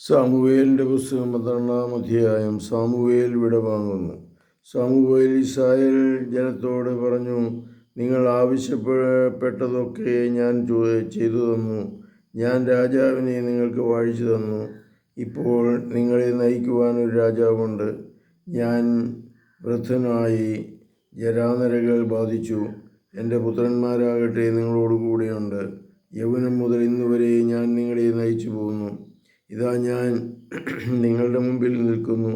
സാമുവേലിന്റെ പുസ്തകം പന്ത്രണ്ടാം അധ്യായം സാമുവേൽ വിടവാങ്ങുന്നു സാമുവേൽ ഇസ്രായേൽ ജനത്തോട് പറഞ്ഞു നിങ്ങൾ ആവശ്യപ്പെട്ടതൊക്കെ ഞാൻ ചെയ്തു തന്നു. ഞാൻ രാജാവിനെ നിങ്ങൾക്ക് വാഴിച്ചു തന്നു. ഇപ്പോൾ നിങ്ങളെ നയിക്കുവാൻ ഒരു രാജാവുണ്ട്. ഞാൻ വൃദ്ധനായി ജരാനരകൾ ബാധിച്ചു. എന്റെ പുത്രന്മാരാകട്ടെ നിങ്ങളോട് കൂടെയുണ്ട് യൗവനം മുതൽ ഇന്നുവരെ ഞാൻ നിങ്ങളെ നയിച്ചു പോകുന്നു ഇതാ ഞാൻ നിങ്ങളുടെ മുമ്പിൽ നിൽക്കുന്നു.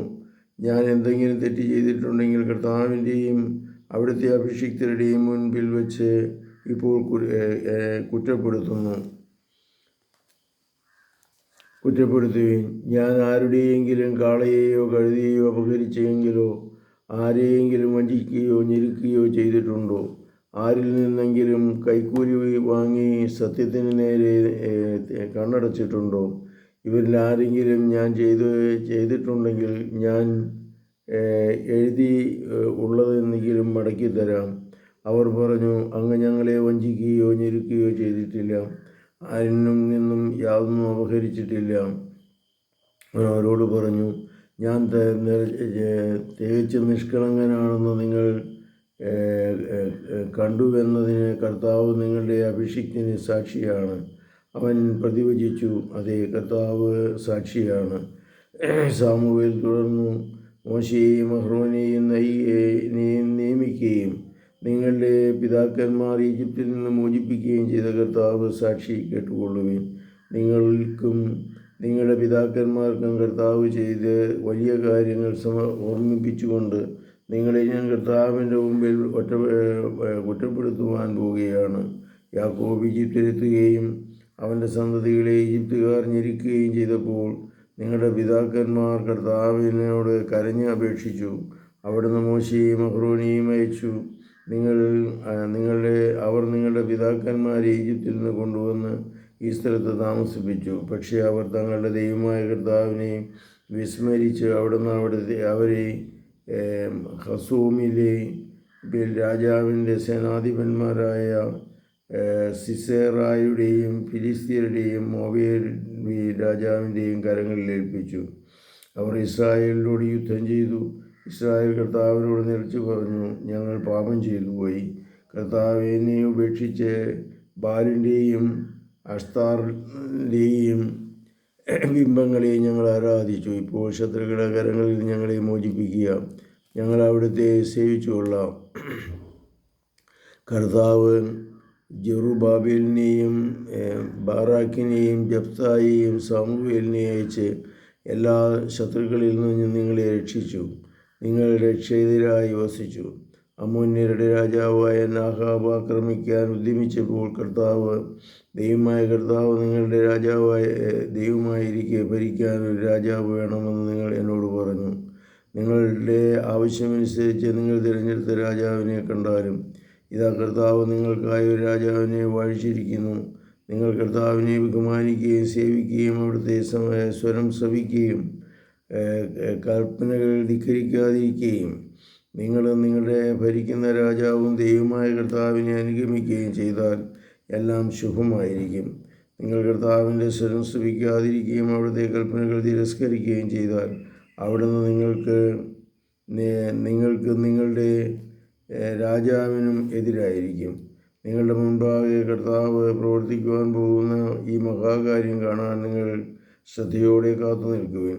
ഞാൻ എന്തെങ്കിലും തെറ്റ് ചെയ്തിട്ടുണ്ടെങ്കിൽ കർത്താവിന്റെയും അവിടുത്തെ അഭിഷിക്തരുടെയും മുൻപിൽ വെച്ച് ഇപ്പോൾ കുറ്റപ്പെടുത്തുന്നു. കുറ്റപ്പെടുത്തുകയും ഞാൻ ആരുടെയെങ്കിലും കാളയെയോ കഴുതിയെയോ അപഹരിച്ചെങ്കിലോ ആരെയെങ്കിലും വഞ്ചിക്കുകയോ ഞെരുക്കുകയോ ചെയ്തിട്ടുണ്ടോ? ആരിൽ നിന്നെങ്കിലും കൈക്കൂലി വാങ്ങി സത്യത്തിന് നേരെ കണ്ണടച്ചിട്ടുണ്ടോ? ഇവരിൽ ആരെങ്കിലും ഞാൻ ചെയ്ത് ചെയ്തിട്ടുണ്ടെങ്കിൽ ഞാൻ എഴുതി ഉള്ളത് ഉള്ളതെന്നെങ്കിലും മടക്കി തരാം. അവർ പറഞ്ഞു അങ്ങ് ഞങ്ങളെ വഞ്ചിക്കുകയോ ഞെരുക്കുകയോ ചെയ്തിട്ടില്ല. ആരിനും നിന്നും യാതൊന്നും അപഹരിച്ചിട്ടില്ല. അവരോട് പറഞ്ഞു ഞാൻ തികച്ച് നിഷ്കളങ്കനാണെന്ന് നിങ്ങൾ കണ്ടുവെന്നതിന് കർത്താവ് നിങ്ങളുടെ അഭിഷിക്തിന് സാക്ഷിയാണ്. അവൻ പ്രതിവചിച്ചു അതേ കർത്താവ് സാക്ഷിയാണ്. സാമുവേൽ തുടർന്നു മോശയെയും അഹ്റോനെയും നിയമിക്കുകയും നിങ്ങളുടെ പിതാക്കന്മാർ ഈജിപ്തിൽ നിന്ന് മോചിപ്പിക്കുകയും ചെയ്ത കർത്താവ് സാക്ഷി കേട്ടുകൊള്ളുവിൻ. നിങ്ങൾക്കും നിങ്ങളുടെ പിതാക്കന്മാർക്കും കർത്താവ് ചെയ്ത് വലിയ കാര്യങ്ങൾ സമ ഓർമ്മിപ്പിച്ചുകൊണ്ട് നിങ്ങളെ ഞാൻ കർത്താവിന്റെ മുമ്പിൽ ഒറ്റ കുറ്റപ്പെടുത്തുവാൻ പോവുകയാണ്. യാക്കോബ് ഈജിപ്തിലെത്തുകയും അവന്റെ സന്തതികളെ ഈജിപ്തുകാർ ഞെരുക്കുകയും ചെയ്തപ്പോൾ നിങ്ങളുടെ പിതാക്കന്മാർ കർത്താവിനോട് കരഞ്ഞ് അപേക്ഷിച്ചു. അവിടുന്ന് മോശയും അഹ്റോനിയും അയച്ചു. നിങ്ങൾ നിങ്ങളുടെ അവർ നിങ്ങളുടെ പിതാക്കന്മാരെ ഈജിപ്തിൽ നിന്ന് കൊണ്ടുവന്ന് ഈ സ്ഥലത്ത് താമസിപ്പിച്ചു. പക്ഷേ അവർ തങ്ങളുടെ ദൈവമായ കർത്താവിനെ വിസ്മരിച്ച് അവിടുന്ന് അവിടുത്തെ അവരെ ഹസോമിലെ രാജാവിന്റെ സേനാധിപന്മാരായ സിസേറായുടെയും ഫിലിസ്തീനയുടെയും മോബിയ രാജാവിന്റെയും കരങ്ങളിൽ ഏൽപ്പിച്ചു. അവർ ഇസ്രായേലിനോട് യുദ്ധം ചെയ്തു. ഇസ്രായേൽ കർത്താവിനോട് നിലച്ചു പറഞ്ഞു ഞങ്ങൾ പാപം ചെയ്തു പോയി. കർത്താവിനെ ഉപേക്ഷിച്ച് ബാലിന്റെയും അഷ്താറിന്റെയും ബിംബങ്ങളെ ഞങ്ങൾ ആരാധിച്ചു. ഇപ്പോൾ ശത്രുക്കളുടെ കരങ്ങളിൽ ഞങ്ങളെ മോചിപ്പിക്കുക. ഞങ്ങൾ അവിടുത്തെ സേവിച്ചുകൊള്ളാം കർത്താവ് ജെറുബാബേലിനെയും ബാറാക്കിനെയും ജപ്തായെയും സാമുവേലിനെയും അയച്ച് എല്ലാ ശത്രുക്കളിൽ നിന്നും നിങ്ങളെ രക്ഷിച്ചു. നിങ്ങൾ രക്ഷിതരായി വസിച്ചു. അമ്മോന്യരുടെ രാജാവായ നാഹാബ് ആക്രമിക്കാൻ ഉദ്യമിച്ചപ്പോൾ കർത്താവ് ദൈവമായ കർത്താവ് നിങ്ങളുടെ രാജാവായ ദൈവമായിരിക്കെ ഭരിക്കാൻ ഒരു രാജാവ് വേണമെന്ന് നിങ്ങൾ എന്നോട് പറഞ്ഞു. നിങ്ങളുടെ ആവശ്യമനുസരിച്ച് നിങ്ങൾ തിരഞ്ഞെടുത്ത രാജാവിനെ കണ്ടാലും ഇതാ കർത്താവ് നിങ്ങൾക്കായി ഒരു രാജാവിനെ വാഴിച്ചിരിക്കുന്നു. നിങ്ങൾ കർത്താവിനെ ബഹുമാനിക്കുകയും സേവിക്കുകയും അവിടുത്തെ സ്വരം ശ്രവിക്കുകയും കൽപ്പനകൾ ധിക്കരിക്കാതിരിക്കുകയും നിങ്ങൾ നിങ്ങളുടെ ഭരിക്കുന്ന രാജാവും ദൈവമായ കർത്താവിനെ അനുഗമിക്കുകയും ചെയ്താൽ എല്ലാം ശുഭമായിരിക്കും. നിങ്ങൾ കർത്താവിന്റെ സ്വരം ശ്രവിക്കാതിരിക്കുകയും അവിടുത്തെ കൽപ്പനകൾ തിരസ്കരിക്കുകയും ചെയ്താൽ അവിടുന്ന് നിങ്ങൾക്ക് നിങ്ങൾക്ക് നിങ്ങളുടെ രാജാവിനും എതിരായിരിക്കും. നിങ്ങളുടെ മുൻപാകെ കർത്താവ് പ്രവർത്തിക്കുവാൻ പോകുന്ന ഈ മഹാകാര്യം കാണാൻ നിങ്ങൾ ശ്രദ്ധയോടെ കാത്തു നിൽക്കുവിൻ.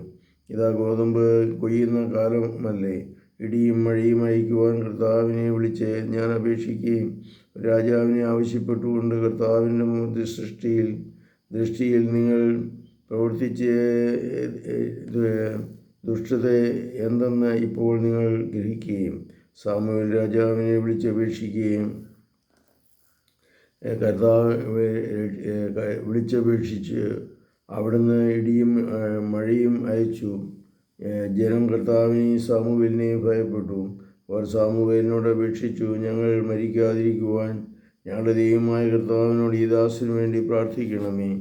ഇതാ ഗോതമ്പ് കൊയ്യുന്ന കാലമല്ലേ. ഇടിയും മഴയും അയക്കുവാൻ കർത്താവിനെ വിളിച്ച് ഞാൻ അപേക്ഷിക്കുകയും രാജാവിനെ ആവശ്യപ്പെട്ടുകൊണ്ട് കർത്താവിന്റെ സൃഷ്ടിയിൽ ദൃഷ്ടിയിൽ നിങ്ങൾ പ്രവർത്തിച്ച് ദുഷ്ടത എന്തെന്ന് ഇപ്പോൾ നിങ്ങൾ ഗ്രഹിക്കുകയും സാമുവേൽ രാജാവിനെ വിളിച്ചപേക്ഷിക്കുകയും കർത്താവ് വിളിച്ചപേക്ഷിച്ച് അവിടുന്ന് ഇടിയും മഴയും അയച്ചു. ജനം കർത്താവിനെയും സാമൂഹ്യനെയും ഭയപ്പെട്ടു. അവർ സാമൂഹ്യനോട് അപേക്ഷിച്ചു ഞങ്ങൾ മരിക്കാതിരിക്കുവാൻ ഞങ്ങളുടെ ദൈവമായ കർത്താവിനോട് ഈ ദാസിനു വേണ്ടി പ്രാർത്ഥിക്കണമേ.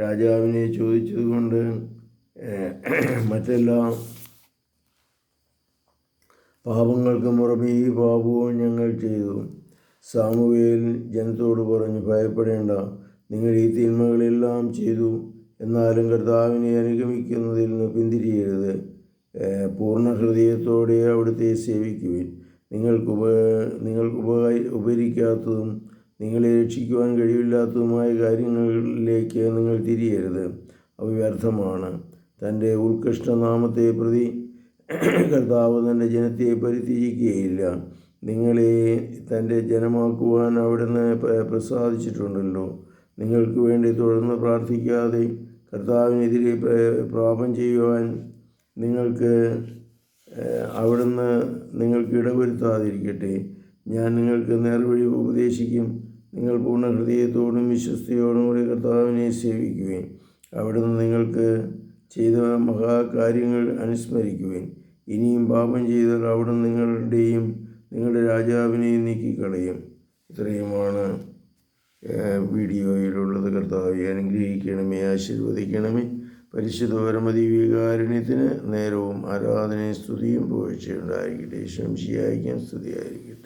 രാജാവിനെ ചോദിച്ചതുകൊണ്ട് മറ്റെല്ലാം പാപങ്ങൾക്ക് മുറബി ഈ പാപവും ഞങ്ങൾ ചെയ്തു. സാമുവേൽ ജനത്തോട് പറഞ്ഞു ഭയപ്പെടേണ്ട. നിങ്ങൾ ഈ തിന്മകളെല്ലാം ചെയ്തു. എന്നാലും കർത്താവിനെ അനുഗമിക്കുന്നതിൽ നിന്ന് പിന്തിരിയരുത്. പൂർണ ഹൃദയത്തോടെ അവിടുത്തെ സേവിക്കുവിൻ. നിങ്ങൾക്ക് ഉപ നിങ്ങൾക്ക് ഉപകാരി ഉപകരിക്കാത്തതും നിങ്ങളെ രക്ഷിക്കുവാൻ കഴിവില്ലാത്തതുമായ കാര്യങ്ങളിലേക്ക് നിങ്ങൾ തിരിയരുത്. അവ വ്യർത്ഥമാണ് തന്റെ ഉത്കൃഷ്ടനാമത്തെ പ്രതി കർത്താവ് തന്റെ ജനത്തെ പരിത്യജിക്കുകയില്ല നിങ്ങളെ തന്റെ ജനമാക്കുവാൻ അവിടുന്ന് പ്രസാദിച്ചിട്ടുണ്ടല്ലോ. നിങ്ങൾക്ക് വേണ്ടി തുടർന്ന് പ്രാർത്ഥിക്കാതെ കർത്താവിനെതിരെ പ്രാപം ചെയ്യുവാൻ നിങ്ങൾക്ക് അവിടുന്ന് നിങ്ങൾക്ക് ഇടവരുത്താതിരിക്കട്ടെ. ഞാൻ നിങ്ങൾക്ക് നേർവഴി ഉപദേശിക്കും. നിങ്ങൾ പൂർണ ഹൃദയത്തോടും വിശ്വസ്തയോടും കൂടി കർത്താവിനെ സേവിക്കുവേൻ. അവിടുന്ന് നിങ്ങൾക്ക് ചെയ്ത മഹാകാര്യങ്ങൾ അനുസ്മരിക്കുവേൻ. ഇനിയും പാപം ചെയ്താൽ അവിടെ നിങ്ങളുടെയും നിങ്ങളുടെ രാജാവിനെയും നീക്കിക്കളയും. ഇത്രയുമാണ് വീഡിയോയിലുള്ളത്. കർത്താവെ അനുഗ്രഹിക്കണമേ ആശീർവദിക്കണമേ. പരിശുദ്ധ പരമതി വികാരുണ്യത്തിന് നേരവും ആരാധനയും സ്തുതിയും പോഴ്ചയുണ്ടായിരിക്കട്ടെ ശംശിയായിരിക്കാൻ സ്തുതിയായിരിക്കട്ടെ.